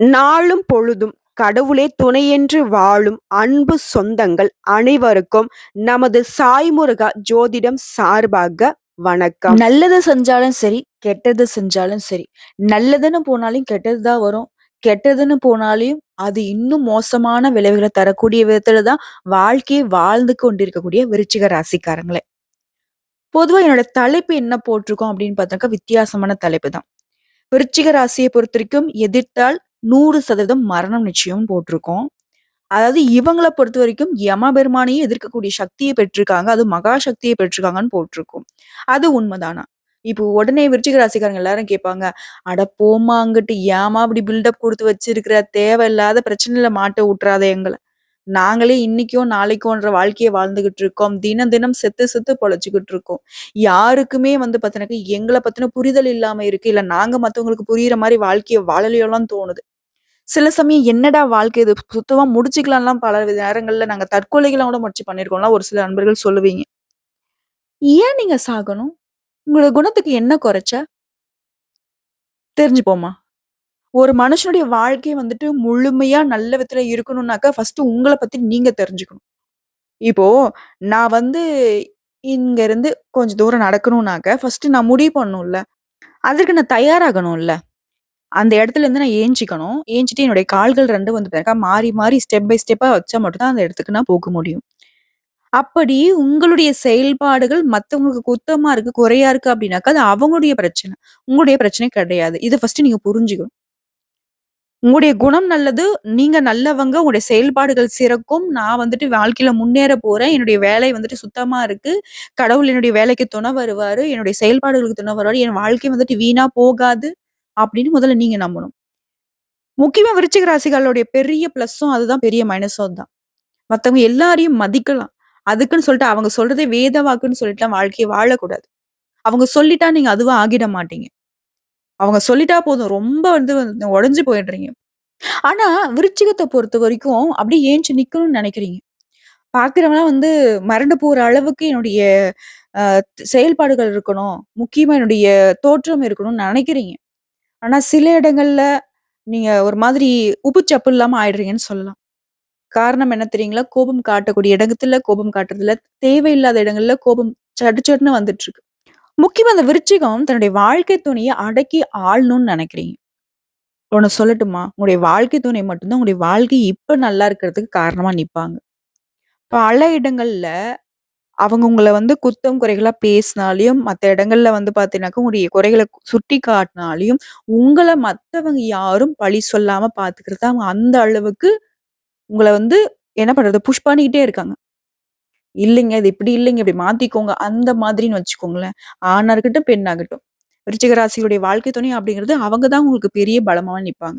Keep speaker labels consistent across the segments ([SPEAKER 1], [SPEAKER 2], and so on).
[SPEAKER 1] நாளும் பொழுதும் கடவுளே துணையென்று வாழும் அன்பு சொந்தங்கள் அனைவருக்கும் நமது சாய்முருகா ஜோதிடம் சார்பாக வணக்கம்.
[SPEAKER 2] நல்லது செஞ்சாலும் சரி கெட்டது செஞ்சாலும் சரி நல்லதுன்னு போனாலும் கெட்டது தான் வரும். கெட்டதுன்னு போனாலையும் அது இன்னும் மோசமான விளைவுகளை தரக்கூடிய விதத்துல தான் வாழ்க்கையை வாழ்ந்து கொண்டிருக்கக்கூடிய விருச்சிக ராசிக்காரங்களே. பொதுவா என்னோட தலைப்பு என்ன போட்டிருக்கோம் அப்படின்னு பார்த்தாக்கா வித்தியாசமான தலைப்பு தான். விருச்சிக ராசியை பொறுத்த வரைக்கும் எதிர்த்தால் நூறு சதவீதம் மரணம் நிச்சயம் போட்டிருக்கோம். அதாவது இவங்கள பொறுத்த வரைக்கும் யம பெருமானையும் எதிர்க்கக்கூடிய சக்தியை பெற்றிருக்காங்க. அது மகா சக்தியை பெற்றிருக்காங்கன்னு போட்டிருக்கும். அது உண்மைதானா? இப்போ உடனே விருச்சிக ராசிக்காரங்க எல்லாரும் கேட்பாங்க அட போமா அங்கிட்டு ஏமா அப்படி பில்டப் கொடுத்து வச்சிருக்கிற? தேவையில்லாத பிரச்சனையில மாட்ட விட்டுறாத எங்களை. நாங்களே இன்னைக்கோ நாளைக்கோன்ற வாழ்க்கையை வாழ்ந்துகிட்டு இருக்கோம். தினம் தினம் செத்து செத்து பொழைச்சிக்கிட்டு இருக்கோம். யாருக்குமே வந்து பார்த்தீங்கன்னாக்கா எங்களை பத்தின புரிதல் இல்லாம இருக்கு. இல்ல நாங்க மத்தவங்களுக்கு புரியுற மாதிரி வாழ்க்கையை வாழலையோலாம் தோணுது. சில சமயம் என்னடா வாழ்க்கை இது? சுத்தமா முடிச்சுக்கலாம்லாம் பல நேரங்கள்ல நாங்க தற்கொலைகள்லாம் கூட முடிச்சு பண்ணிருக்கோம்லாம் ஒரு சில நண்பர்கள் சொல்லுவீங்க. ஏன் நீங்க சாகணும்? உங்களோட குணத்துக்கு என்ன குறைச்ச? தெரிஞ்சுப்போமா ஒரு மனுஷனுடைய வாழ்க்கை வந்துட்டு முழுமையா நல்ல விதத்துல இருக்கணும்னாக்கா ஃபர்ஸ்ட் உங்களை பத்தி நீங்க தெரிஞ்சுக்கணும். இப்போ நான் வந்து இங்க இருந்து கொஞ்சம் தூரம் நடக்கணும்னாக்க ஃபர்ஸ்ட் நான் முடிவு பண்ணணும்ல. அதற்கு நான் தயாராகணும்ல. அந்த இடத்துல இருந்து நான் ஏஞ்சிக்கணும். ஏஞ்சிட்டு என்னுடைய கால்கள் ரெண்டும் வந்து பாருங்க மாறி மாறி ஸ்டெப் பை ஸ்டெப்பா வச்சா மட்டும் தான் அந்த இடத்துக்கு நான் போக முடியும். அப்படி உங்களுடைய செயல்பாடுகள் மத்தவங்களுக்கு குத்தமா இருக்கு குறையா இருக்கு அப்படின்னாக்கா அது அவங்களுடைய பிரச்சனை. உங்களுடைய பிரச்சனை கிடையாது. இதை ஃபர்ஸ்ட் நீங்க புரிஞ்சுக்கணும். உங்களுடைய குணம் நல்லது நீங்க நல்லவங்க உங்களுடைய செயல்பாடுகள் சிறக்கும். நான் வந்துட்டு வாழ்க்கையில முன்னேற போறேன். என்னுடைய வேலை வந்துட்டு சுத்தமா இருக்கு. கடவுள் என்னுடைய வேலைக்கு துணை வருவாரு. என்னுடைய செயல்பாடுகளுக்கு துணை வருவாரு. என் வாழ்க்கை வந்துட்டு வீணா போகாது. அப்படின்னு முதல்ல நீங்க நம்பணும். முக்கியமா விருச்சிக ராசிகளுடைய பெரிய பிளஸ்ஸும் அதுதான் பெரிய மைனஸும் தான் மற்றவங்க எல்லாரையும் மதிக்கலாம். அதுக்குன்னு சொல்லிட்டு அவங்க சொல்றதே வேத வாக்குன்னு சொல்லிட்டு வாழ்க்கையை வாழக்கூடாது. அவங்க சொல்லிட்டா நீங்க அதுவும் ஆகிட மாட்டீங்க. அவங்க சொல்லிட்டா போதும். ரொம்ப வந்து உடஞ்சு போயிடுறீங்க. ஆனா விருச்சிகத்தை பொறுத்த வரைக்கும் அப்படியே ஏஞ்சி நிக்கணும்னு நினைக்கிறீங்க. பாக்குறவங்களாம் வந்து மறந்து போற அளவுக்கு என்னுடைய செயல்பாடுகள் இருக்கணும். முக்கியமா என்னுடைய தோற்றம் இருக்கணும்னு நினைக்கிறீங்க. ஆனா சில இடங்கள்ல நீங்க ஒரு மாதிரி உப்பு சப்பு இல்லாமல் ஆயிடுறீங்கன்னு சொல்லலாம். காரணம் என்ன தெரியுங்களா? கோபம் காட்டக்கூடிய இடத்துல கோபம் காட்டுறதுல தேவையில்லாத இடங்கள்ல கோபம் சடு சட்டுன்னு வந்துட்டு இருக்கு முக்கியமா அந்த விருச்சிகம் தன்னுடைய வாழ்க்கை துணையை அடக்கி ஆளணும்னு நினைக்கிறீங்க. ஒன்று சொல்லட்டுமா? உங்களுடைய வாழ்க்கை துணை மட்டும்தான் உங்களுடைய வாழ்க்கை இப்போ நல்லா இருக்கிறதுக்கு காரணமா நிற்பாங்க பல இடங்கள்ல அவங்க உங்கள வந்து குத்தம் குறைகளா பேசினாலையும், மத்த இடங்கள்ல வந்து பார்த்தீங்கன்னாக்கா, உங்களுடைய குறைகள சுட்டி காட்டினாலையும், உங்கள மத்தவங்க யாரும் பழி சொல்லாம பார்த்துக்கிறது அவங்க அந்த அளவுக்கு உங்கள வந்து என்ன பண்றது? புஷ் பண்ணிக்கிட்டே இருக்காங்க. இல்லைங்க, இது இப்படி இல்லைங்க, இப்படி மாத்திக்கோங்க. அந்த மாதிரின்னு வச்சுக்கோங்களேன். ஆணா இருக்கட்டும், பெண்ணாகட்டும். விருச்சிக ராசியுடைய வாழ்க்கை துணை அப்படிங்கிறது அவங்க தான் உங்களுக்கு பெரிய பலமா நிப்பாங்க.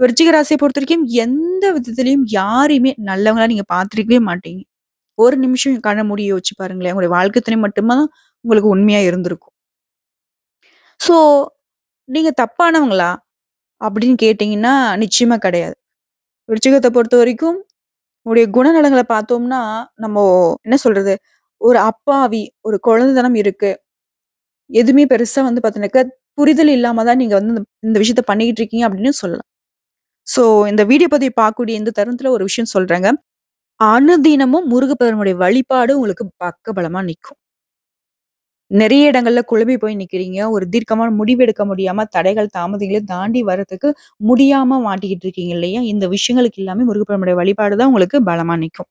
[SPEAKER 2] விருச்சிக ராசிய பொறுத்தவரைக்கும் எந்த விதத்திலயும் யாரையுமே நல்லவங்களா நீங்க பார்த்துருக்கவே மாட்டீங்க. ஒரு நிமிஷம் கண்ண மூடி யோசிச்சு பாருங்களேன். உங்களுடைய வாழ்க்கை துணை மட்டுமா உங்களுக்கு உண்மையா இருந்திருக்கும். ஸோ, நீங்க தப்பானவங்களா? அப்படின்னு கேட்டீங்கன்னா, நிச்சயமா கிடையாது. உட்சயத்தை பொறுத்த வரைக்கும் உங்களுடைய குணநலங்களை பார்த்தோம்னா, நம்ம என்ன சொல்றது? ஒரு அப்பாவி, ஒரு குழந்தைதனம் இருக்கு. எதுவுமே பெருசா வந்து பார்த்தீங்கன்னாக்கா, புரிதல் இல்லாம தான் நீங்க வந்து இந்த இந்த விஷயத்த பண்ணிக்கிட்டு இருக்கீங்க அப்படின்னு சொல்லலாம். ஸோ, இந்த வீடியோ பதிவை பார்க்கக்கூடிய இந்த தருணத்துல ஒரு விஷயம் சொல்றாங்க அனுதினமும் முருகப்பெருமானுடைய வழிபாடு உங்களுக்கு பக்கபலமா நிக்கும். நிறைய இடங்கள்ல குழம்பி போய் நிக்கிறீங்க. ஒரு தீர்க்கமான முடிவு எடுக்க முடியாம தடைகள், தாமதங்களை தாண்டி வர்றதுக்கு முடியாம மாட்டிக்கிட்டு இருக்கீங்க இல்லையா? இந்த விஷயங்களுக்கு எல்லாமே முருகப்பெருமானுடைய வழிபாடு தான் உங்களுக்கு பலமா நிற்கும்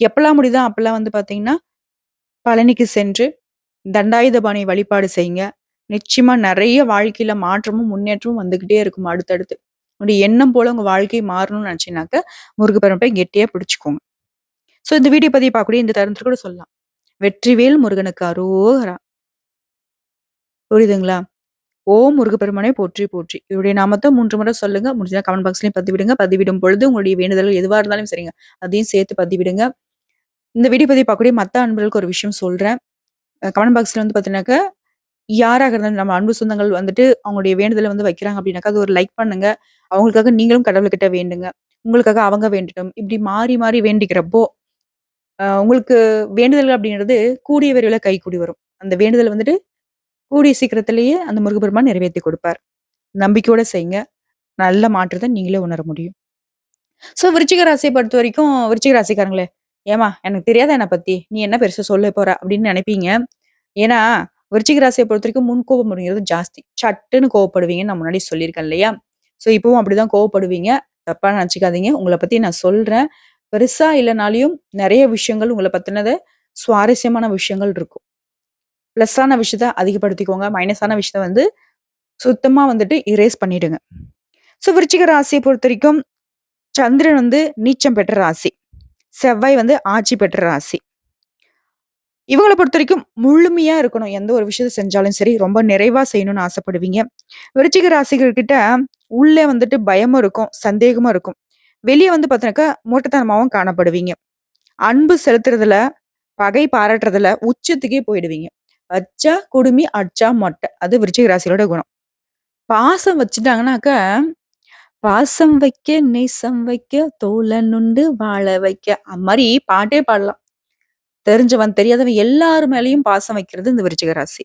[SPEAKER 2] எப்பலாம் முடியுதோ அப்பெல்லாம் வந்து பாத்தீங்கன்னா பழனிக்கு சென்று தண்டாயுதபாணி வழிபாடு செய்யுங்க. நிச்சயமா நிறைய வாழ்க்கையில மாற்றமும், முன்னேற்றமும் வந்துகிட்டே இருக்கும் அடுத்தடுத்து. உங்களுடைய எண்ணம் போல உங்க வாழ்க்கை மாறணும்னு நினைச்சீங்கன்னாக்க முருகப்பெருமானை கெட்டியா பிடிச்சுக்கோங்க. ஸோ இந்த வீடியோ பதிவு பார்க்கக்கூடிய இந்த தருணத்துல கூட சொல்லலாம். வெற்றிவேல் முருகனுக்கு அரோகரா! புரியுதுங்களா? ஓ முருகப்பெருமானே போற்றி போற்றி. இவருடைய நாமத்த மூன்று முறை சொல்லுங்க. முடிஞ்சா கமெண்ட் பாக்ஸ்லயும் பதிவிடுங்க. பதிவிடும் பொழுது உங்களுடைய வேண்டுதல்கள் எதுவாக இருந்தாலும் சரிங்க. அதையும் சேர்த்து பதிவிடுங்க. இந்த வீடியோ பதிவு பார்க்கக்கூடிய மத்த அன்பர்களுக்கு ஒரு விஷயம் சொல்றேன். கமெண்ட் பாக்ஸ்ல வந்து பார்த்தீங்கன்னாக்கா, யாராக இருந்தாலும் நம்ம அன்பு சொந்தங்கள் வந்துட்டு அவங்களுடைய வேண்டுதலை வந்து வைக்கிறாங்க அப்படின்னாக்கா, அது ஒரு லைக் பண்ணுங்க. அவங்களுக்காக நீங்களும் கடவுள்கிட்ட வேண்டுங்க. உங்களுக்காக அவங்க வேண்டட்டும். இப்படி மாறி மாறி வேண்டிக்கிறப்போ, உங்களுக்கு வேண்டுதல்கள் அப்படிங்கிறது கூடிய விரைவில் கை கூடி வரும். அந்த வேண்டுதல் வந்துட்டு கூடிய சீக்கிரத்திலேயே அந்த முருகப்பெருமான் நிறைவேத்தி கொடுப்பார். நம்பிக்கையோட செய்யுங்க. நல்ல மாற்றத்தை நீங்களே உணர முடியும். ஸோ விருச்சிக ராசியை பொறுத்த வரைக்கும் விருச்சிக ராசிக்காரங்களே, "ஏம்மா எனக்கு தெரியாத என்னை பத்தி? நீ என்ன பெருசா சொல்ல போற?" அப்படின்னு நினைப்பீங்க ஏன்னா, விருச்சிக வரைக்கும் முன் முன்கோபம் அப்படிங்கிறது ஜாஸ்தி. சட்டுன்னு கோவப்படுவீங்கன்னு நான் முன்னாடி சொல்லியிருக்கேன் இல்லையா? ஸோ இப்பவும் அப்படிதான் கோவப்படுவீங்க. தப்பா நினச்சிக்காதீங்க உங்களை பத்தி நான் சொல்றேன். பெருசா இல்லைனாலையும் நிறைய விஷயங்கள் உங்களை பத்தினத சுவாரஸ்யமான விஷயங்கள் இருக்கும். ப்ளஸ்ஸான விஷயத்த அதிகப்படுத்திக்கோங்க. மைனஸான விஷயத்த வந்து சுத்தமா வந்துட்டு இரேஸ் பண்ணிடுங்க. ஸோ விருச்சிக பொறுத்த வரைக்கும் சந்திரன் வந்து நீச்சம் பெற்ற ராசி. செவ்வாய் வந்து ஆட்சி பெற்ற ராசி. இவங்களை பொறுத்த வரைக்கும் முழுமையா இருக்கணும். எந்த ஒரு விஷயத்த செஞ்சாலும் சரி, ரொம்ப நிறைவா செய்யணும்னு ஆசைப்படுவீங்க. விருச்சிக ராசிகள் கிட்ட உள்ளே வந்துட்டு பயமும் இருக்கும், சந்தேகமும் இருக்கும். வெளியே வந்து பார்த்தீனாக்கா, மூட்டத்தனமாவும் காணப்படுவீங்க. அன்பு செலுத்துறதுல, பகை பாராட்டுறதுல உச்சத்துக்கே போயிடுவீங்க. வச்சா குடுமி, அடிச்சா மொட்டை. அது விருச்சிக ராசியோட குணம். பாசம் வச்சுட்டாங்கனாக்கா, "பாசம் வைக்க, நேசம் வைக்க, தோழனுண்டு வாழ வைக்க" மாதிரி பாட்டே பாடலாம். தெரிஞ்சவன், தெரியாதவன் எல்லாரு மேலயும் பாசம் வைக்கிறது இந்த விருச்சிக ராசி.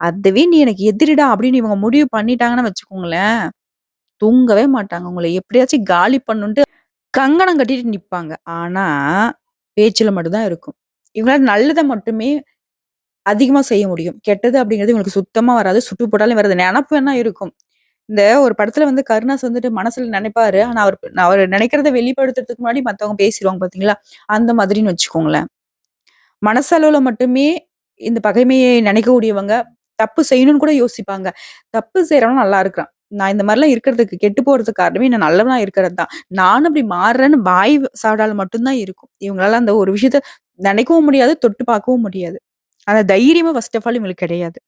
[SPEAKER 2] "அதுவே நீ எனக்கு எதிரிடா" அப்படின்னு இவங்க முடிவு பண்ணிட்டாங்கன்னு வச்சுக்கோங்களேன், தூங்கவே மாட்டாங்க. உங்களை எப்படியாச்சும் காலி பண்ணணுன்ட்டு கங்கணம் கட்டிட்டு நிற்பாங்க ஆனா, பேச்சில் மட்டும்தான் இருக்கும். இவங்களால நல்லதை மட்டுமே அதிகமா செய்ய முடியும். கெட்டது அப்படிங்கிறது இவங்களுக்கு சுத்தமா வராது. சுட்டு போட்டாலும் வராது. நினப்பு வேணா இருக்கும். இந்த ஒரு படத்துல வந்து கருணாஸ் வந்துட்டு மனசுல நினைப்பாரு ஆனா, நான் அவர் நினைக்கிறத வெளிப்படுத்துறதுக்கு முன்னாடி மத்தவங்க பேசிடுவாங்க பார்த்தீங்களா? அந்த மாதிரின்னு வச்சுக்கோங்களேன். மனசளவுல மட்டுமே இந்த பகைமையை நினைக்கக்கூடியவங்க, தப்பு செய்யணும்னு கூட யோசிப்பாங்க. தப்பு செய்றவன் நல்லா இருக்கிறான். நான் இந்த மாதிரிலாம் இருக்கிறதுக்கு கெட்டு போறதுக்கு காரணமே நான் நல்லவனா இருக்கிறது தான். நானும் இப்படி மாறுறேன்னு வாய் சாடால மட்டும்தான் இருக்கும். இவங்களால அந்த ஒரு விஷயத்த நினைக்கவும் முடியாது, தொட்டு பார்க்கவும் முடியாது. அந்த தைரியமும் ஃபர்ஸ்ட் ஆஃப் ஆல் இவங்களுக்கு கிடையாது.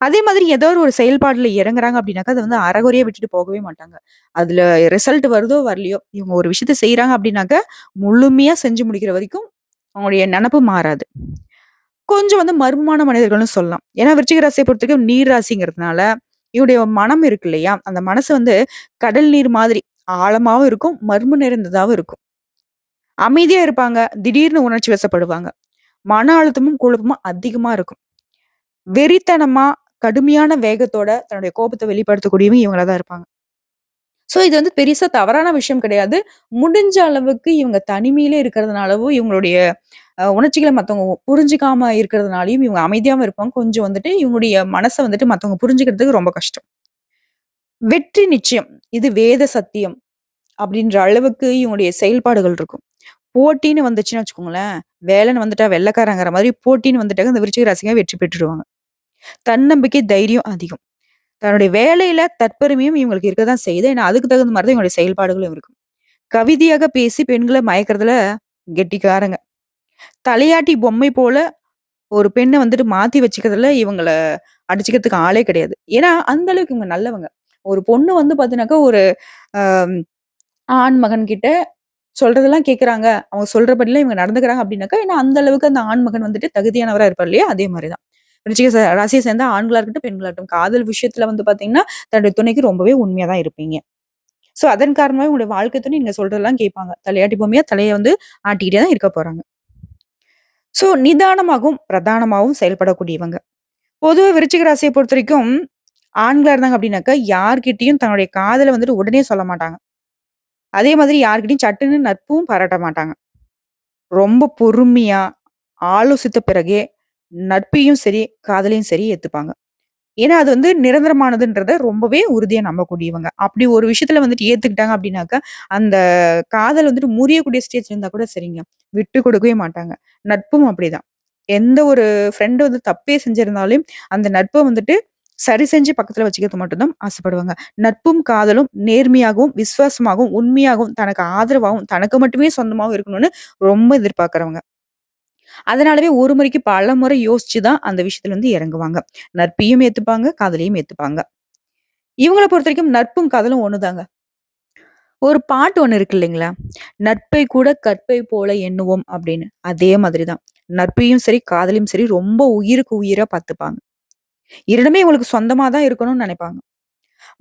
[SPEAKER 2] அதே மாதிரி ஏதோ ஒரு செயல்பாடுல இறங்குறாங்க அப்படின்னாக்கா, அதை வந்து அரைகுறையா விட்டுட்டு போகவே மாட்டாங்க. அதுல ரிசல்ட் வருதோ வரலையோ, இவங்க ஒரு விஷயத்த செய்யறாங்க அப்படின்னாக்க, முழுமையா செஞ்சு முடிக்கிற வரைக்கும் அவங்களுடைய நினப்பு மாறாது. கொஞ்சம் வந்து மர்மமான மனிதர்கள்னு சொல்லலாம். ஏன்னா விருச்சிக பொறுத்த வரைக்கும் நீர் ராசிங்கிறதுனால, இவருடைய மனம் இருக்கு இல்லையா? அந்த மனசு வந்து கடல் நீர் மாதிரி ஆழமாவும் இருக்கும், மர்மம் நிறைந்ததாவும் இருக்கும். அமைதியா இருப்பாங்க. திடீர்னு உணர்ச்சி வசப்படுவாங்க. மன அழுத்தமும், குழப்பமும் அதிகமா இருக்கும். வெறித்தனமா, கடுமையான வேகத்தோட தன்னுடைய கோபத்தை வெளிப்படுத்தக்கூடியவங்க இவங்களா தான் இருப்பாங்க. ஸோ இது வந்து பெருசா தவறான விஷயம் கிடையாது. முடிஞ்ச அளவுக்கு இவங்க தனிமையிலே இருக்கிறதுனாலவும், இவங்களுடைய உணர்ச்சிகளை மற்றவங்க புரிஞ்சிக்காம இருக்கிறதுனாலயும் இவங்க அமைதியாகவும் இருப்பாங்க. கொஞ்சம் வந்துட்டு இவங்களுடைய மனசை வந்துட்டு மற்றவங்க புரிஞ்சுக்கிறதுக்கு ரொம்ப கஷ்டம். வெற்றி நிச்சயம். இது வேத சத்தியம். அப்படின்ற அளவுக்கு இவங்களுடைய செயல்பாடுகள் இருக்கும். போட்டின்னு வந்துச்சுன்னு வச்சுக்கோங்களேன், வேலைன்னு வந்துட்டா வெள்ளைக்காரங்கிற மாதிரி போட்டின்னு வந்துட்டாங்க இந்த விருச்சிக ராசிங்க வெற்றி பெற்றுடுவாங்க. தன்னம்பிக்கை, தைரியம் அதிகம். தன்னுடைய வேலையில தற்பெருமையும் இவங்களுக்கு இருக்க தான் செய்யுது. ஏன்னா அதுக்கு தகுந்த மாதிரி தான் இவங்களுடைய செயல்பாடுகளும் இருக்கும். கவிதையாக பேசி பெண்களை மயக்கிறதுல கெட்டிக்காரங்க. தலையாட்டி பொம்மை போல ஒரு பெண்ணை வந்துட்டு மாத்தி வச்சுக்கிறதுல இவங்கள அடிச்சுக்கிறதுக்கு ஆளே கிடையாது. ஏன்னா அந்த அளவுக்கு இவங்க நல்லவங்க. ஒரு பொண்ணு வந்து பார்த்தீங்கன்னாக்கா, ஒரு ஆண் மகன் கிட்ட சொல்றதெல்லாம் கேட்குறாங்க. அவங்க சொல்றபடிலாம் இவங்க நடந்துக்கிறாங்க அப்படின்னாக்கா, ஏன்னா அந்த அளவுக்கு அந்த ஆண் மகன் வந்துட்டு தகுதியானவரா இருப்பார் இல்லையா? அதே மாதிரி தான். விருச்சிக ச சேர்ந்த ஆண்களா இருக்கட்டும், பெண்களா இருக்கட்டும், காதல் விஷயத்துல வந்து பார்த்தீங்கன்னா, தன்னுடைய துணைக்கு ரொம்பவே உண்மையா தான் இருப்பீங்க. ஸோ அதன் காரணமாக உங்களுடைய வாழ்க்கை துணை நீங்க சொல்றதெல்லாம் கேட்பாங்க. தலையாட்டி பொம்மையா தலையை வந்து ஆட்டிக்கிட்டே தான் இருக்க போறாங்க. ஸோ நிதானமாகவும், பிரதானமாகவும் செயல்படக்கூடியவங்க. பொதுவாக விருச்சிக பொறுத்த வரைக்கும் ஆண்களாக இருந்தாங்க அப்படின்னாக்கா, யார்கிட்டையும் தன்னுடைய காதலை வந்துட்டு உடனே சொல்ல மாட்டாங்க. அதே மாதிரி யார்கிட்டையும் சட்டுன்னு நட்பும் பாராட்ட மாட்டாங்க. ரொம்ப பொறுமையாக ஆலோசித்த பிறகே நட்பையும் சரி, காதலையும் சரி ஏற்றுப்பாங்க ஏன்னா அது வந்து நிரந்தரமானதுன்றத ரொம்பவே உறுதியாக நம்பக்கூடியவங்க. அப்படி ஒரு விஷயத்துல வந்துட்டு ஏத்துக்கிட்டாங்க அப்படின்னாக்கா, அந்த காதல் வந்துட்டு முறியக்கூடிய ஸ்டேஜ் இருந்தா கூட சரிங்க. விட்டு கொடுக்கவே மாட்டாங்க. நட்பும் அப்படிதான். எந்த ஒரு ஃப்ரெண்டு வந்து தப்பே செஞ்சிருந்தாலும், அந்த நட்பை வந்துட்டு சரி செஞ்சு பக்கத்துல வச்சுக்கிறது மட்டும்தான் ஆசைப்படுவாங்க. நட்பும், காதலும் நேர்மையாகவும், விசுவாசமாகவும், உண்மையாகவும், தனக்கு ஆதரவாகவும், தனக்கு மட்டுமே சொந்தமாகவும் இருக்கணும்னு ரொம்ப எதிர்பார்க்குறவங்க அதனாலவே ஒரு முறைக்கு பல முறை யோசிச்சு தான் அந்த விஷயத்துல இருந்து இறங்குவாங்க. நட்பையும் ஏத்துப்பாங்க, காதலையும் ஏத்துப்பாங்க. இவங்களை பொறுத்த வரைக்கும் நட்பும், காதலும் ஒண்ணுதாங்க. ஒரு பாட்டு ஒண்ணு இருக்கு இல்லைங்களா? "நட்பை கூட கற்பை போல எண்ணுவோம்" அப்படின்னு. அதே மாதிரி தான். நட்பையும் சரி, காதலையும் சரி ரொம்ப உயிருக்கு உயிரா பார்த்துப்பாங்க. இரண்டுமே இவங்களுக்கு சொந்தமா தான் இருக்கணும்னு நினைப்பாங்க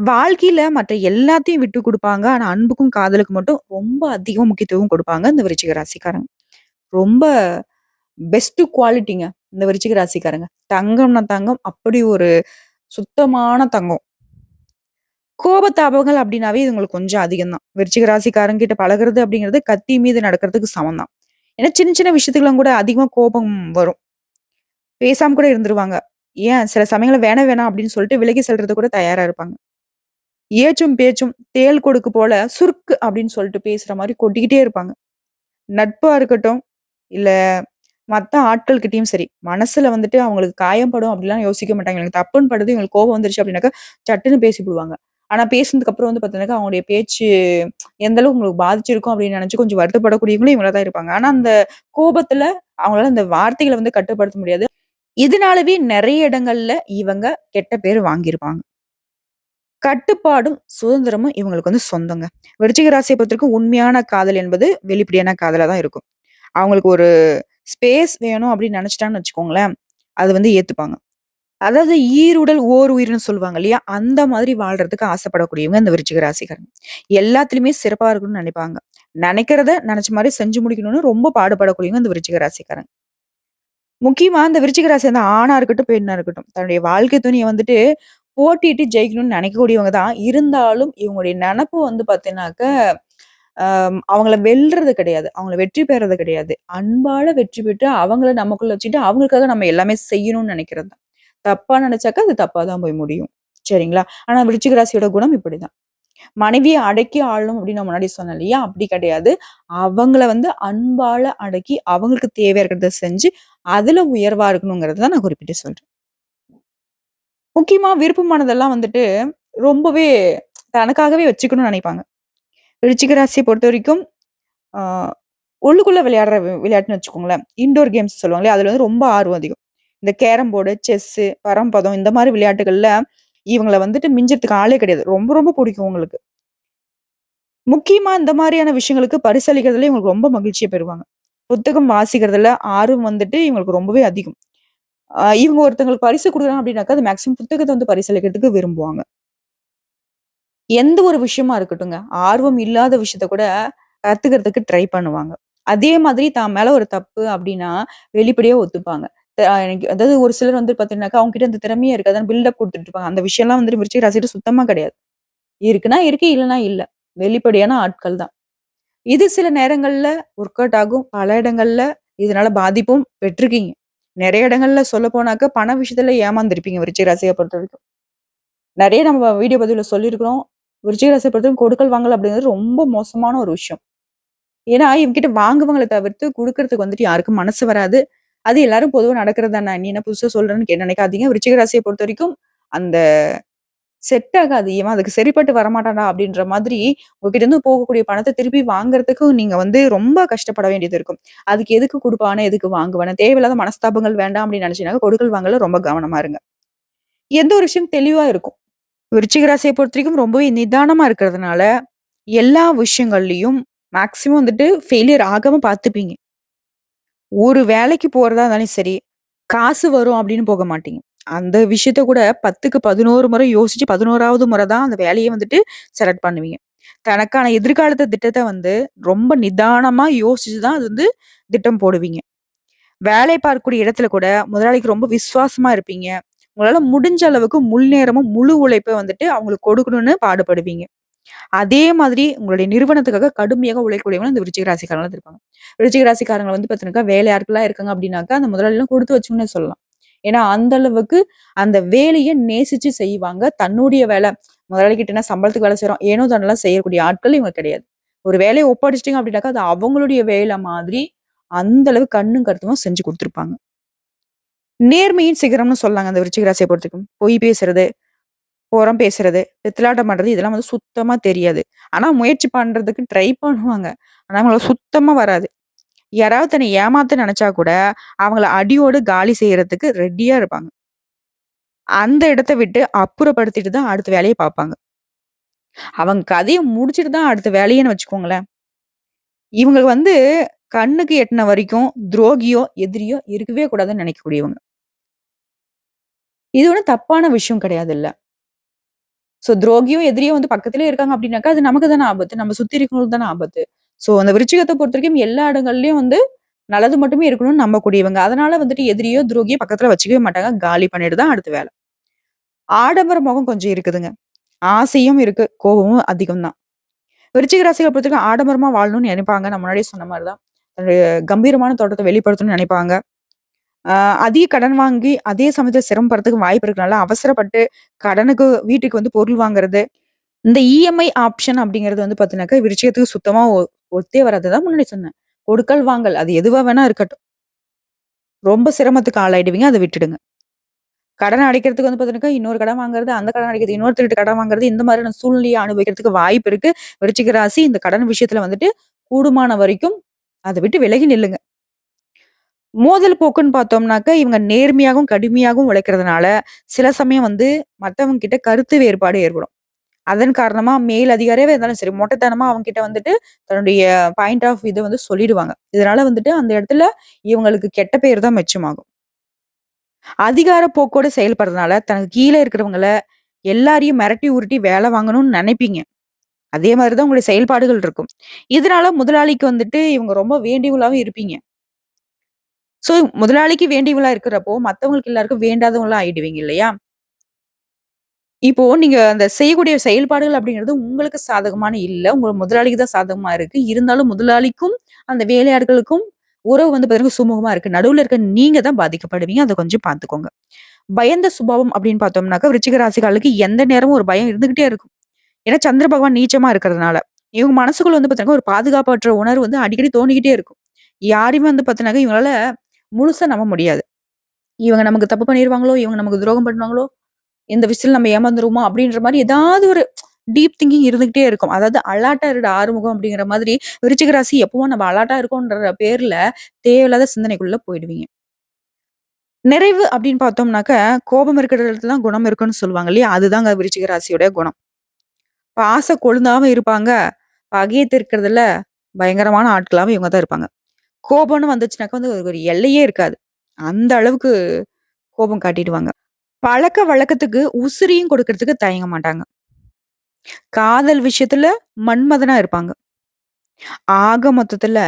[SPEAKER 2] வாழ்க்கையில மற்ற எல்லாத்தையும் விட்டு கொடுப்பாங்க ஆனா அன்புக்கும், காதலுக்கும் மட்டும் ரொம்ப அதிகம் முக்கியத்துவம் கொடுப்பாங்க இந்த விருச்சிக ராசிக்காரங்க. ரொம்ப பெஸ்ட் குவாலிட்டிங்க இந்த விருச்சிக ராசிக்காரங்க. தங்கம்னா தங்கம். அப்படி ஒரு சுத்தமான தங்கம். கோபத்தாபங்கள் அப்படின்னாவே இதுங்களுக்கு கொஞ்சம் அதிகம் தான். விருச்சிக ராசிக்காரங்க கிட்ட பழகுறது அப்படிங்கிறது கத்தி மீது நடக்கிறதுக்கு சமம் தான். ஏன்னா சின்ன சின்ன விஷயத்துக்கெல்லாம் கூட அதிகமா கோபம் வரும். பேசாம கூட இருந்துருவாங்க. ஏன் சில சமயங்களை வேணாம் வேணாம் அப்படின்னு சொல்லிட்டு விலகி செல்றது கூட தயாரா இருப்பாங்க. ஏச்சும் பேச்சும் தேள் கொடுக்கு போல சுருக்கு அப்படின்னு சொல்லிட்டு பேசுற மாதிரி கொட்டிக்கிட்டே இருப்பாங்க. நட்பா இருக்கட்டும், இல்ல மற்ற ஆட்கள்கிட்டயும் சரி, மனசுல வந்துட்டு அவங்களுக்கு காயம் படும் அப்படிலாம் யோசிக்க மாட்டாங்க. எனக்கு தப்புன்னு படுது, எங்களுக்கு கோபம் வந்துருச்சு அப்படின்னாக்கா, சட்டுன்னு பேசிப்புடுவாங்க. ஆனா பேசுனதுக்கு அப்புறம் வந்து பார்த்தீங்கன்னாக்கா, அவங்களுடைய பேச்சு எந்த அளவுக்கு உங்களுக்கு பாதிச்சிருக்கும் அப்படின்னு நினைச்சு கொஞ்சம் வருத்தப்படக்கூடியவங்களும் இவங்களா தான் இருப்பாங்க. ஆனா அந்த கோபத்துல அவங்களால அந்த வார்த்தைகளை வந்து கட்டுப்படுத்த முடியாது. இதனாலவே நிறைய இடங்கள்ல இவங்க கெட்ட பேர் வாங்கியிருப்பாங்க. கட்டுப்பாடும், சுதந்திரமும் இவங்களுக்கு வந்து சொந்தங்க. விருச்சிக ராசியை பொறுத்தவரைக்கும் உண்மையான காதல் என்பது வெளிப்படையான காதலா தான் இருக்கும். அவங்களுக்கு ஒரு ஸ்பேஸ் வேணும் அப்படின்னு நினச்சிட்டான்னு வச்சுக்கோங்களேன், அது வந்து ஏற்றுப்பாங்க அதாவது ஈருடல் ஓர் உயிர்னு சொல்லுவாங்க இல்லையா? அந்த மாதிரி வாழ்றதுக்கு ஆசைப்படக்கூடியவங்க இந்த விருச்சிக ராசிக்காரங்க. எல்லாத்துலயுமே சிறப்பாக இருக்கணும்னு நினைப்பாங்க நினைக்கிறத நினச்ச மாதிரி செஞ்சு முடிக்கணும்னு ரொம்ப பாடுபடக்கூடியவங்க இந்த விருச்சிக ராசிக்காரங்க. முக்கியமா இந்த விருச்சிக ராசி வந்து ஆணா இருக்கட்டும், பெண்ணா இருக்கட்டும். தன்னுடைய வாழ்க்கை துணியை வந்துட்டு போட்டிட்டு ஜெயிக்கணும்னு நினைக்கக்கூடியவங்க தான். இருந்தாலும் இவங்களுடைய நினப்பு வந்து பார்த்தீங்கன்னாக்க, அவங்கள வெல்றது கிடையாது. அவங்கள வெற்றி பெறது கிடையாது. அன்பால வெற்றி பெற்று அவங்கள நமக்குள்ள வச்சுட்டு, அவங்களுக்காக நம்ம எல்லாமே செய்யணும்னு நினைக்கிறது தான். தப்பா நினைச்சாக்கா அது தப்பா தான் போய் முடியும். சரிங்களா? ஆனா விருச்சிக ராசியோட குணம் இப்படிதான். மனைவியை அடக்கி ஆளணும் அப்படின்னு நான் முன்னாடி சொன்னேன் இல்லையா? அப்படி கிடையாது. அவங்கள வந்து அன்பால அடக்கி, அவங்களுக்கு தேவையா இருக்கிறத செஞ்சு, அதுல உயர்வா இருக்கணுங்கிறத தான் நான் குறிப்பிட்டு சொல்றேன். முக்கியமா விருப்பமானதெல்லாம் வந்துட்டு ரொம்பவே தனக்காகவே வச்சுக்கணும்னு நினைப்பாங்க ரிச்சிக ராசியை பொறுத்த வரைக்கும் உள்ளுக்குள்ளே விளையாடுற விளையாட்டுன்னு வச்சுக்கோங்களேன். இன்டோர் கேம்ஸ் சொல்லுவாங்களே அதில் வந்து ரொம்ப ஆர்வம் அதிகம். இந்த கேரம் போர்டு, செஸ்ஸு, பரம்பதம் இந்த மாதிரி விளையாட்டுகளில் இவங்களை வந்துட்டு மிஞ்சறதுக்கு ஆளே கிடையாது. ரொம்ப ரொம்ப பிடிக்கும் உங்களுக்கு. முக்கியமாக இந்த மாதிரியான விஷயங்களுக்கு பரிசளிக்கிறதுல இவங்களுக்கு ரொம்ப மகிழ்ச்சியை பெறுவாங்க. புத்தகம் வாசிக்கிறதுல ஆர்வம் வந்துட்டு இவங்களுக்கு ரொம்பவே அதிகம். இவங்க ஒருத்தங்களுக்கு பரிசு கொடுக்குறாங்க அப்படின்னாக்கா, அது மேக்ஸிமம் புத்தகத்தை வந்து பரிசளிக்கிறதுக்கு விரும்புவாங்க. எந்த ஒரு விஷயமா இருக்கட்டுங்க. ஆர்வம் இல்லாத விஷயத்த கூட கத்துக்கிறதுக்கு ட்ரை பண்ணுவாங்க. அதே மாதிரி தான் மேல ஒரு தப்பு அப்படின்னா, வெளிப்படையா ஒத்துப்பாங்க. எனக்கு அதாவது ஒரு சிலர் வந்து பார்த்தீங்கன்னாக்கா, அவங்க கிட்ட அந்த திறமையே இருக்காது. பில்டப் கொடுத்துட்டு இருப்பாங்க. அந்த விஷயம்லாம் வந்து விரிச்சு ரசிட்டு சுத்தமா கிடையாது. இருக்குன்னா இருக்கு, இல்லைனா இல்ல. வெளிப்படையான ஆட்கள் தான். இது சில நேரங்கள்ல ஒர்க் அவுட் ஆகும். பல இடங்கள்ல இதனால பாதிப்பும் பெற்றிருக்கீங்க. நிறைய இடங்கள்ல சொல்லப்போனாக்கா, பண விஷயத்துல ஏமாந்துருப்பீங்க விருச்சிக பொறுத்த வரைக்கும் நிறைய நம்ம வீடியோ பதிவுல சொல்லியிருக்கிறோம். விருச்சிக பொறுத்தவரைக்கும் கொடுக்கல், வாங்கல் அப்படிங்கிறது ரொம்ப மோசமான ஒரு விஷயம். ஏன்னா, இவங்கிட்ட வாங்குவாங்களே தவிர்த்து கொடுக்கறதுக்கு வந்துட்டு யாருக்கும் மனசு வராது. அது எல்லாரும் பொதுவாக நடக்கிறது தானே. நீ என்ன புதுசாக சொல்றேன்னு கே நினைக்காதீங்க விருச்சிக பொறுத்த வரைக்கும் அந்த செட் ஆகாது. இவன் அதுக்கு சரிப்பட்டு வரமாட்டானா அப்படின்ற மாதிரி உங்ககிட்ட இருந்து போகக்கூடிய பணத்தை திருப்பி வாங்குறதுக்கு நீங்க வந்து ரொம்ப கஷ்டப்பட வேண்டியது இருக்கும். அதுக்கு எதுக்கு கொடுப்பானே எதுக்கு வாங்குவானே, தேவையில்லாத மனஸ்தாபங்கள் வேண்டாம் அப்படின்னு நினைச்சீங்கன்னா கொடுக்கல் வாங்கல ரொம்ப கவனமா இருங்க. எந்த ஒரு விஷயம் தெளிவா இருக்கும். விருச்சிக பொறுத்த வரைக்கும் ரொம்பவே நிதானமாக இருக்கிறதுனால, எல்லா விஷயங்கள்லையும் மேக்சிமம் வந்துட்டு ஃபெயிலியர் ஆகாம பார்த்துப்பீங்க. ஒரு வேலைக்கு போகிறதா இருந்தாலும் சரி, காசு வரும் அப்படின்னு போக மாட்டீங்க. அந்த விஷயத்த கூட 10க்கு 11 முறை யோசிச்சு 11வது முறை தான் அந்த வேலையை வந்துட்டு செலக்ட் பண்ணுவீங்க. தனக்கான எதிர்காலத்த திட்டத்தை வந்து ரொம்ப நிதானமா யோசிச்சு தான் அது வந்து திட்டம் போடுவீங்க. வேலை பார்க்கக்கூடிய இடத்துல கூட முதலாளிக்கு ரொம்ப விசுவாசமா இருப்பீங்க. உங்களால முடிஞ்ச அளவுக்கு முழு நேரமும் முழு உழைப்ப வந்துட்டு அவங்களுக்கு கொடுக்கணும்னு பாடுபடுவீங்க. அதே மாதிரி உங்களுடைய நிறுவனத்துக்காக கடுமையாக உழைக்கக்கூடியவங்க இந்த விருச்சிக ராசிக்காரங்களா இருப்பாங்க. விருச்சிக ராசிக்காரங்க வந்து பார்த்தீங்கன்னாக்கா, வேலை யாருக்கெல்லாம் இருக்காங்க அப்படின்னாக்கா, அந்த முதலாளிலாம் கொடுத்து வச்சவங்கன்னே சொல்லலாம். ஏன்னா, அந்த அளவுக்கு அந்த வேலையை நேசிச்சு செய்வாங்க. தன்னுடைய வேலை முதலாளிகிட்டனா சம்பளத்துக்கு வேலை செய்யறோம் ஏனோ தானோலாம் செய்யக்கூடிய ஆட்கள் இவங்க கிடையாது. ஒரு வேலையை ஒப்படைச்சிட்டிங்க அப்படின்னாக்கா, அது அவங்களுடைய வேலை மாதிரி அந்த அளவு கண்ணும் கருத்துமா செஞ்சு கொடுத்துருப்பாங்க நேர்மையின் சிகரம்னு சொல்லாங்க அந்த விருச்சிக ராசியை பொறுத்துக்கும் பொய் பேசுறது, புறம் பேசுறது, பித்தலாட்டம் பண்றது இதெல்லாம் வந்து சுத்தமா தெரியாது. ஆனா முயற்சி பண்றதுக்கு ட்ரை பண்ணுவாங்க. ஆனா அவங்களுக்கு சுத்தமா வராது. யாராவது தன்னை ஏமாத்த நினைச்சா கூட, அவங்கள அடியோடு காலி செய்யறதுக்கு ரெடியா இருப்பாங்க. அந்த இடத்த விட்டு அப்புறப்படுத்திட்டு தான் அடுத்த வேலையை பார்ப்பாங்க. அவங்க கதையை முடிச்சுட்டு தான் அடுத்த வேலையன்னு வச்சுக்கோங்களேன். இவங்க வந்து கண்ணுக்கு எட்டின வரைக்கும் துரோகியோ, எதிரியோ இருக்கவே கூடாதுன்னு நினைக்கக்கூடியவங்க இது ஒன்றும் தப்பான விஷயம் கிடையாது இல்லை ஸோ துரோகியோ, எதிரியோ வந்து பக்கத்திலே இருக்காங்க அப்படின்னாக்கா, அது நமக்கு தானே ஆபத்து. நம்ம சுத்தி இருக்கிறவங்களுக்கு தானே ஆபத்து. ஸோ அந்த விரிச்சிகத்தை பொறுத்த வரைக்கும் எல்லா இடங்கள்லயும் வந்து நல்லது மட்டுமே இருக்கணும்னு நம்பக்கூடியவங்க. அதனால வந்துட்டு எதிரியோ, துரோகியோ பக்கத்துல வச்சுக்கவே மாட்டாங்க. காலி பண்ணிட்டு தான் அடுத்த வேலை. ஆடம்பர முகம் கொஞ்சம் இருக்குதுங்க. ஆசையும் இருக்கு. கோபமும் அதிகம் தான். விருச்சிக பொறுத்த பொறுத்தவரைக்கும் ஆடம்பரமா வாழணும்னு நினைப்பாங்க. நான் முன்னாடியே சொன்ன மாதிரிதான் தான். கம்பீரமான தோட்டத்தை வெளிப்படுத்தணும்னு நினைப்பாங்க. அதிக கடன் வாங்கி, அதே சமயத்தில் சிரமப்படுறதுக்கு வாய்ப்பு இருக்கனால, அவசரப்பட்டு கடனுக்கு வீட்டுக்கு வந்து பொருள் வாங்குறது. இந்த இஎம்ஐ ஆப்ஷன் அப்படிங்கிறது வந்து பார்த்தீங்கன்னாக்கா, விருச்சிகத்துக்கு சுத்தமாக ஒ ஒத்தே வராது தான் முன்னாடி சொன்னேன். கொடுக்கல், வாங்கல் அது எதுவாக வேணா இருக்கட்டும். ரொம்ப சிரமத்துக்கு ஆளாயிடுவீங்க. அதை விட்டுடுங்க. கடன் அடைக்கிறதுக்கு வந்து பார்த்தீங்கன்னா இன்னொரு கடன் வாங்குறது, அந்த கடன் அடைக்கிறது, இன்னொருத்தர்கிட்ட கடன் வாங்குறது, இந்த மாதிரியான சூழ்நிலையை அனுபவிக்கிறதுக்கு வாய்ப்பு இருக்கு. விருச்சிக ராசி இந்த கடன் விஷயத்துல வந்துட்டு கூடுமான வரைக்கும் அதை விட்டு விலகி நில்லுங்க. மோதல் போக்குன்னு பார்த்தோம்னாக்கா, இவங்க நேர்மையாகவும், கடுமையாகவும் உழைக்கிறதுனால, சில சமயம் வந்து மற்றவங்க கிட்ட கருத்து வேறுபாடு ஏற்படும். அதன் காரணமா மேல் அதிகாரியாவே இருந்தாலும் சரி, மொட்டைத்தனமா அவங்க கிட்ட வந்துட்டு தன்னுடைய பாயிண்ட் ஆஃப் இதை வந்து சொல்லிடுவாங்க. இதனால வந்துட்டு அந்த இடத்துல இவங்களுக்கு கெட்ட பேர் தான் மிச்சமாகும். அதிகார போக்கோடு செயல்படுறதுனால, தனக்கு கீழே இருக்கிறவங்கள எல்லாரையும் மிரட்டி, உருட்டி வேலை வாங்கணும்னு நினைப்பீங்க. அதே மாதிரிதான் தான் உங்களுடைய செயல்பாடுகள் இருக்கும். இதனால முதலாளிக்கு வந்துட்டு இவங்க ரொம்ப வேண்டியவங்களாவும் இருப்பீங்க. ஸோ முதலாளிக்கு வேண்டியவங்களா இருக்கிறப்போ, மற்றவங்களுக்கு எல்லாருக்கும் வேண்டாதவங்களா ஆயிடுவீங்க இல்லையா? இப்போ நீங்க அந்த செய்யக்கூடிய செயல்பாடுகள் அப்படிங்கிறது உங்களுக்கு சாதகமான இல்லை உங்க முதலாளிக்கு தான் சாதகமா இருக்கு. இருந்தாலும் முதலாளிக்கும், அந்த வேலையாட்களுக்கும் உறவு வந்து பார்த்தீங்கன்னா சுமூகமா இருக்கு. நடுவுல இருக்க நீங்க தான் பாதிக்கப்படுவீங்க. அதை கொஞ்சம் பார்த்துக்கோங்க. பயந்த சுபாவம் அப்படின்னு பார்த்தோம்னாக்கா, விருச்சிக ராசிக்காரர்களுக்கு எந்த நேரமும் ஒரு பயம் இருந்துகிட்டே இருக்கும். ஏன்னா சந்திர பகவான் நீச்சமா இருக்கிறதுனால. இவங்க மனசுக்குள்ள வந்து பாத்தீங்கன்னா ஒரு பாதுகாப்பற்ற உணர்வு வந்து அடிக்கடி தோணிக்கிட்டே இருக்கும். யாரையுமே வந்து பார்த்தீங்கன்னாக்கா, இவங்களால முழுசா நம்ப முடியாது. இவங்க நமக்கு தப்பு பண்ணிடுவாங்களோ இவங்க நமக்கு துரோகம் பண்ணுவாங்களோ, இந்த விஷயத்தில் நம்ம ஏமாந்துருவோமா அப்படின்ற மாதிரி ஏதாவது ஒரு டீப் திங்கிங் இருந்துகிட்டே இருக்கும். அதாவது அலாட்டா இருடா ஆறுமுகம் அப்படிங்கிற மாதிரி விருச்சிக ராசி எப்பவும் நம்ம அலாட்டா இருக்கோம்ன்ற பேர்ல தேவையில்லாத சிந்தனைக்குள்ள போயிடுவீங்க. நிறைவு அப்படின்னு பார்த்தோம்னாக்கா, கோபம் இருக்கிற இடத்துல தான் குணம் இருக்குன்னு சொல்லுவாங்க இல்லையா? அதுதாங்க விருச்சிக ராசியோட குணம். இப்போ ஆசை கொழுந்தாம இருப்பாங்க. பகைய தீர்க்கிறதுல பயங்கரமான ஆட்களாகவும் இவங்க தான் இருப்பாங்க. கோபம்னு வந்துச்சுனாக்கா வந்து ஒரு எல்லையே இருக்காது. அந்த அளவுக்கு கோபம் காட்டிடுவாங்க. பழக்க வழக்கத்துக்கு உசிரியும் கொடுக்கறதுக்கு தயங்க மாட்டாங்க. காதல் விஷயத்துல மன்மதனா இருப்பாங்க. ஆக மொத்தத்துல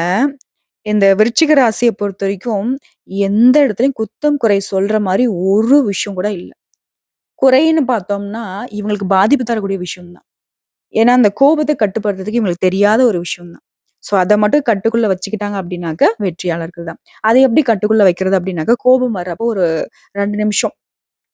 [SPEAKER 2] இந்த விருச்சிக பொறுத்த வரைக்கும் எந்த இடத்துலயும் குத்தம், குறை சொல்ற மாதிரி ஒரு விஷயம் கூட இல்லை குறைன்னு பார்த்தோம்னா, இவங்களுக்கு பாதிப்பு தரக்கூடிய விஷயம்தான் ஏன்னா, அந்த கோபத்தை கட்டுப்படுத்துறதுக்கு இவங்களுக்கு தெரியாத ஒரு விஷயம் தான். ஸோ, அதை மட்டும் கட்டுக்குள்ள வச்சுக்கிட்டாங்க அப்படின்னாக்க, வெற்றியாளர்கள் தான். அதை எப்படி கட்டுக்குள்ள வைக்கிறது அப்படின்னாக்கா, கோபம் வர்றப்போ ஒரு ரெண்டு நிமிஷம்.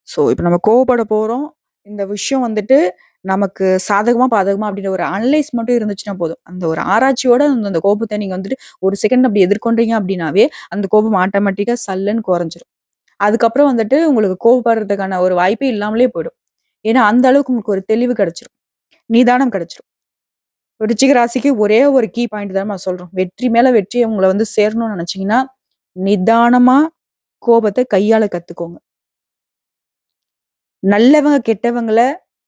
[SPEAKER 2] ஸோ, இப்போ நம்ம கோவப்பட போறோம். இந்த விஷயம் வந்துட்டு நமக்கு சாதகமா, பாதகமா அப்படின்ற ஒரு அனலைஸ் மட்டும் இருந்துச்சுன்னா போதும். அந்த ஒரு ஆராய்ச்சியோட அந்த அந்த கோபத்தை நீங்க வந்துட்டு ஒரு செகண்ட் அப்படி எதிர்கொண்டீங்க அப்படின்னாவே, அந்த கோபம் ஆட்டோமேட்டிக்கா சல்லுன்னு குறைஞ்சிரும். அதுக்கப்புறம் வந்துட்டு உங்களுக்கு கோபப்படுறதுக்கான ஒரு வாய்ப்பே இல்லாமலே போயிடும். ஏன்னா, அந்த அளவுக்கு உங்களுக்கு ஒரு தெளிவு கிடைச்சிரும். நிதானம் கிடைச்சிரும். விருச்சிக ராசிக்கு ஒரே ஒரு கீ பாயிண்ட் தான் நான் சொல்றோம். வெற்றி மேல வெற்றி உங்களை வந்து சேரணும்னு நினைச்சீங்கன்னா, நிதானமா கோபத்தை கையால கத்துக்கோங்க. நல்லவங்க, கெட்டவங்கள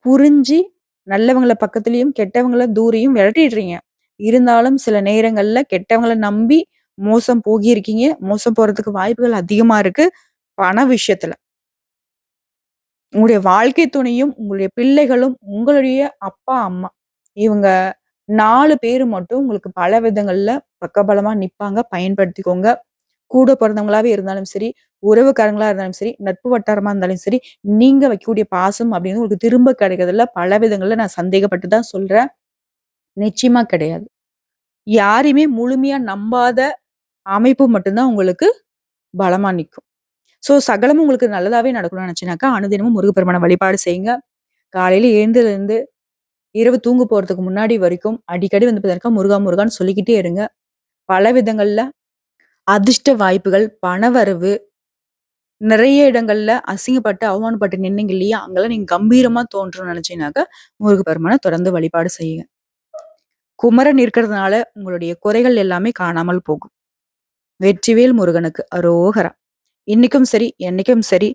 [SPEAKER 2] புரிஞ்சு, நல்லவங்கள பக்கத்துலயும், கெட்டவங்கள தூரியும் விரட்டிடுறீங்க. இருந்தாலும் சில நேரங்கள்ல கெட்டவங்கள நம்பி மோசம் போகியிருக்கீங்க. மோசம் போறதுக்கு வாய்ப்புகள் அதிகமா இருக்கு. பண விஷயத்துல. உங்களுடைய வாழ்க்கை துணையும், உங்களுடைய பிள்ளைகளும், உங்களுடைய அப்பா, அம்மா இவங்க நாலு பேர் மட்டும் உங்களுக்கு பல விதங்கள்ல பக்கபலமா நிப்பாங்க. பயன்படுத்திக்கோங்க. கூட பிறந்தவங்களாவே இருந்தாலும் சரி, உறவுக்காரங்களா இருந்தாலும் சரி, நட்பு வட்டாரமா இருந்தாலும் சரி, நீங்க வைக்கக்கூடிய பாசம் அப்படின்னு உங்களுக்கு திரும்ப கிடைக்கிறதுல பல விதங்கள்ல நான் சந்தேகப்பட்டு தான் சொல்றேன். நிச்சயமா கிடையாது. யாரையுமே முழுமையா நம்பாத அமைப்பு மட்டும்தான் உங்களுக்கு பலமா நிற்கும் ஸோ, சகலமும் உங்களுக்கு நல்லதாவே நடக்கணும்னு நினைச்சினாக்கா அனுதினமும் முருகப்பெருமான வழிபாடு செய்யுங்க. காலையில எழுந்ததுலருந்து இரவு தூங்கு போகிறதுக்கு முன்னாடி வரைக்கும் அடிக்கடி வந்து பார்த்தீங்கன்னாக்கா, முருகா முருகான்னு சொல்லிக்கிட்டே இருங்க. பல விதங்களில் அதிர்ஷ்ட வாய்ப்புகள், பணவரவு நிறைய இடங்கள்ல அசிங்கப்பட்டு, அவமானப்பட்டு நின்னீங்க இல்லையா? அங்கெல்லாம் நீங்க கம்பீரமா தோன்றணும்னு முருக பெருமானை தொடர்ந்து வழிபாடு செய்யுங்க. குமரன் இருக்கிறதுனால உங்களுடைய குறைகள் எல்லாமே காணாமல் போகும். வெற்றிவேல் முருகனுக்கு அரோகரா! இன்னைக்கும் சரி, என்னைக்கும் சரி,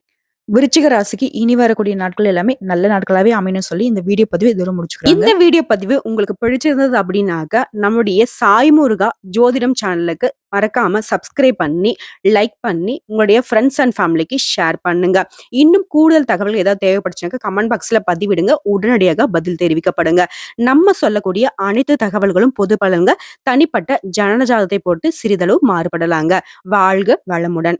[SPEAKER 2] விருச்சிக ராசிக்கு இனி வரக்கூடிய நாட்கள் எல்லாமே நல்ல நாட்களாவே அமையணும்னு சொல்லி இந்த வீடியோ பதிவு இதோட முடிச்சுக்கிறேங்க.
[SPEAKER 1] இந்த வீடியோ பதிவு உங்களுக்கு பிடிச்சிருந்தது அப்படின்னாக்க, நம்முடைய சாய்முருகா ஜோதிடம் சேனலுக்கு மறக்காம சப்ஸ்கிரைப் பண்ணி, லைக் பண்ணி, உங்களுடைய ஃப்ரெண்ட்ஸ் அண்ட் ஃபேமிலிக்கு ஷேர் பண்ணுங்க. இன்னும் கூடுதல் தகவல் ஏதாவது தேவைப்படுச்சுனாக்க கமெண்ட் பாக்ஸ்ல பதிவிடுங்க. உடனடியாக பதில் தெரிவிக்கப்படுங்க. நம்ம சொல்லக்கூடிய அனைத்து தகவல்களும் பொது பலன்க. தனிப்பட்ட ஜனனஜாதத்தை போட்டு சிறிதளவு மாறுபடலாங்க. வாழ்க வளமுடன்.